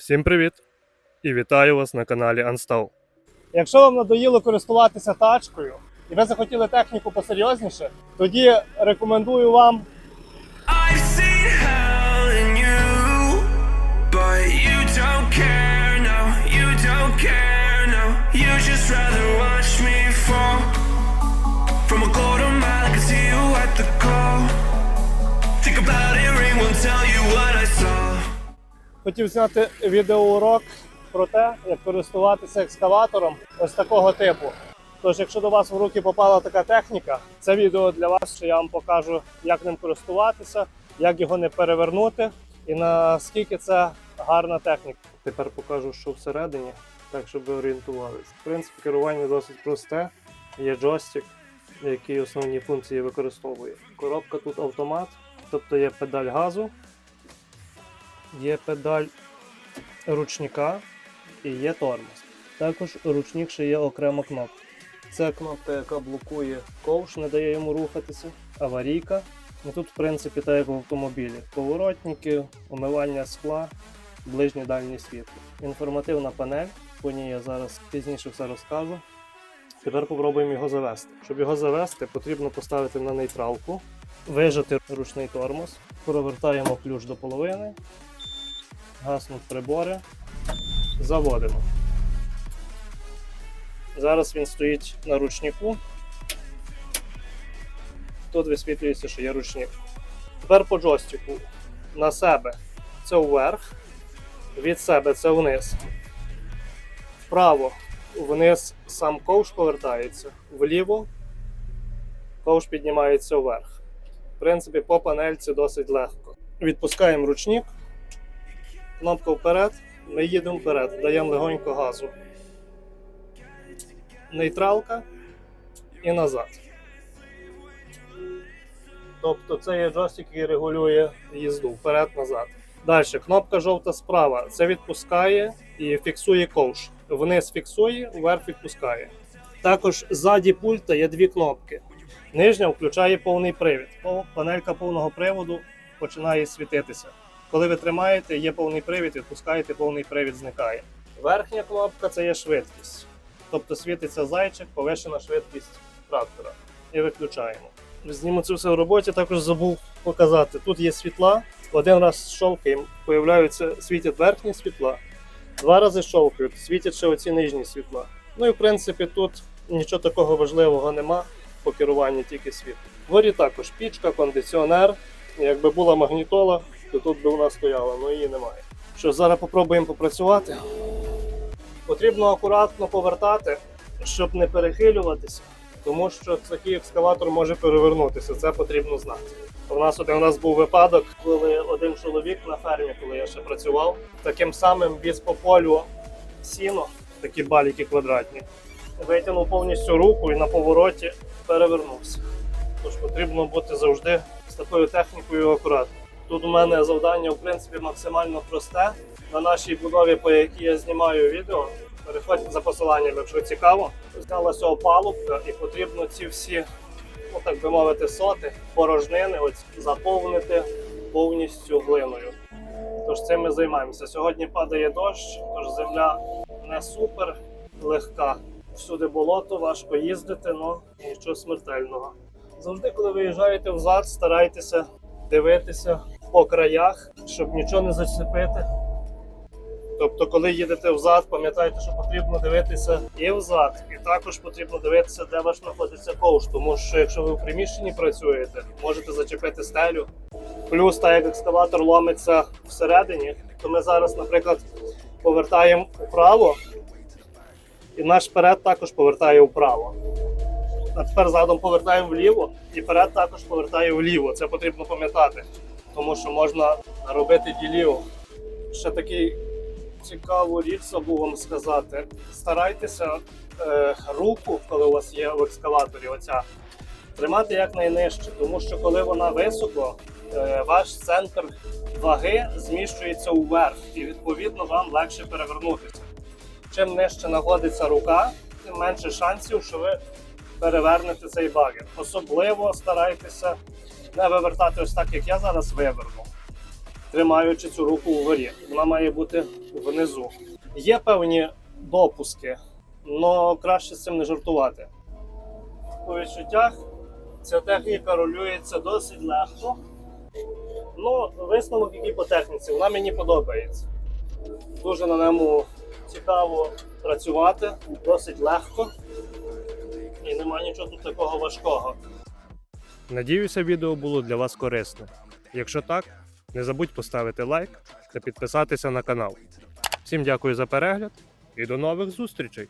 Всім привіт! І вітаю вас на каналі Unstall. Якщо вам надоїло користуватися тачкою і ви захотіли техніку посерйозніше, тоді рекомендую вам хотів зняти відеоурок про те, як користуватися екскаватором ось такого типу. Тож, якщо до вас в руки попала така техніка, це відео для вас, що я вам покажу, як ним користуватися, як його не перевернути і наскільки це гарна техніка. Тепер покажу, що всередині, так щоб ви орієнтувалися. В принципі, керування досить просте. Є джойстик, який основні функції використовує. Коробка тут автомат, тобто є педаль газу, є педаль ручника і є тормоз. Також ручник ще є окрема кнопка. Це кнопка, яка блокує ковш, не дає йому рухатися, аварійка. І тут, в принципі, так як в автомобілі. Поворотники, умивання скла, ближнє дальнє світло. Інформативна панель, по ній я зараз пізніше все розкажу. Тепер попробуємо його завести. Щоб його завести, потрібно поставити на нейтралку, вижати ручний тормоз, провертаємо ключ до половини, гаснуть прибори, заводимо. Зараз він стоїть на ручнику. Тут висвітлюється, що є ручник. Тепер по джойстику. На себе це вверх, від себе це вниз. Вправо вниз сам ковш повертається, вліво ковш піднімається вверх. В принципі, по панельці досить легко. Відпускаємо ручник, кнопка вперед, ми їдемо вперед, даємо легонько газу. Нейтралка і назад. Тобто це є джойстик, який регулює їзду вперед-назад. Далі, кнопка жовта справа. Це відпускає і фіксує ковш. Вниз фіксує, вверх відпускає. Також ззаді пульта є дві кнопки. Нижня включає повний привід. Панелька повного приводу починає світитися. Коли ви тримаєте, є повний привід, відпускаєте, повний привід зникає. Верхня кнопка це є швидкість. Тобто світиться зайчик, повишена швидкість трактора. І виключаємо. Зніму це все в роботі, також забув показати. Тут є світла. Один раз щовкаємо, появляються, світять верхні світла. Два рази щовкають, світять ще оці нижні світла. Ну і в принципі тут нічого такого важливого нема по керуванні тільки світло. Вгорі також пічка, кондиціонер. Якби була магнітола, то тут би вона стояла, але її немає. Що зараз попробуємо попрацювати. Потрібно акуратно повертати, щоб не перехилюватися, тому що такий екскаватор може перевернутися. Це потрібно знати. У нас один раз був випадок, коли один чоловік на фермі, коли я ще працював, таким самим віз по полю сіно, такі баліки квадратні, витягнув повністю руку і на повороті перевернувся. Тож потрібно бути завжди з такою технікою акуратно. Тут у мене завдання, в принципі, максимально просте. На нашій будові, по якій я знімаю відео, переходьте за посиланням, якщо цікаво. Знялася опалубка і потрібно ці всі, ну так би мовити, соти, порожнини ось заповнити повністю глиною. Тож цим ми займаємося. Сьогодні падає дощ, тож земля не супер легка. Всюди болото, важко їздити, але нічого смертельного. Завжди, коли виїжджаєте взад, старайтеся дивитися по краях, щоб нічого не зачепити. Тобто, коли їдете взад, пам'ятайте, що потрібно дивитися і взад, і також потрібно дивитися, де ваш знаходиться ковш, тому що якщо ви в приміщенні працюєте, можете зачепити стелю. Плюс, так як екскаватор ломиться всередині, то ми зараз, наприклад, повертаємо вправо, і наш перед також повертає вправо. А тепер задом повертаємо вліво, і перед також повертає вліво. Це потрібно пам'ятати, тому що можна робити ділів. Ще такий цікаву річ забув вам сказати. Старайтеся е, руку, коли у вас є в екскаваторі, оця тримати якнайнижче, тому що коли вона високо, е, ваш центр ваги зміщується вверх, і відповідно вам легше перевернутися. Чим нижче знаходиться рука, тим менше шансів, що ви перевернете цей багер. Особливо старайтеся не вивертати ось так, як я зараз виверну. тримаючи цю руку вгорі. Вона має бути внизу. Є певні допуски, але краще з цим не жартувати. По відчуттях ця техніка рулюється досить легко. Ну, висновок, який по техніці, вона мені подобається. Дуже на ньому цікаво працювати, досить легко. І немає нічого тут такого важкого. Надіюся, відео було для вас корисне. Якщо так, не забудь поставити лайк та підписатися на канал. Всім дякую за перегляд і до нових зустрічей!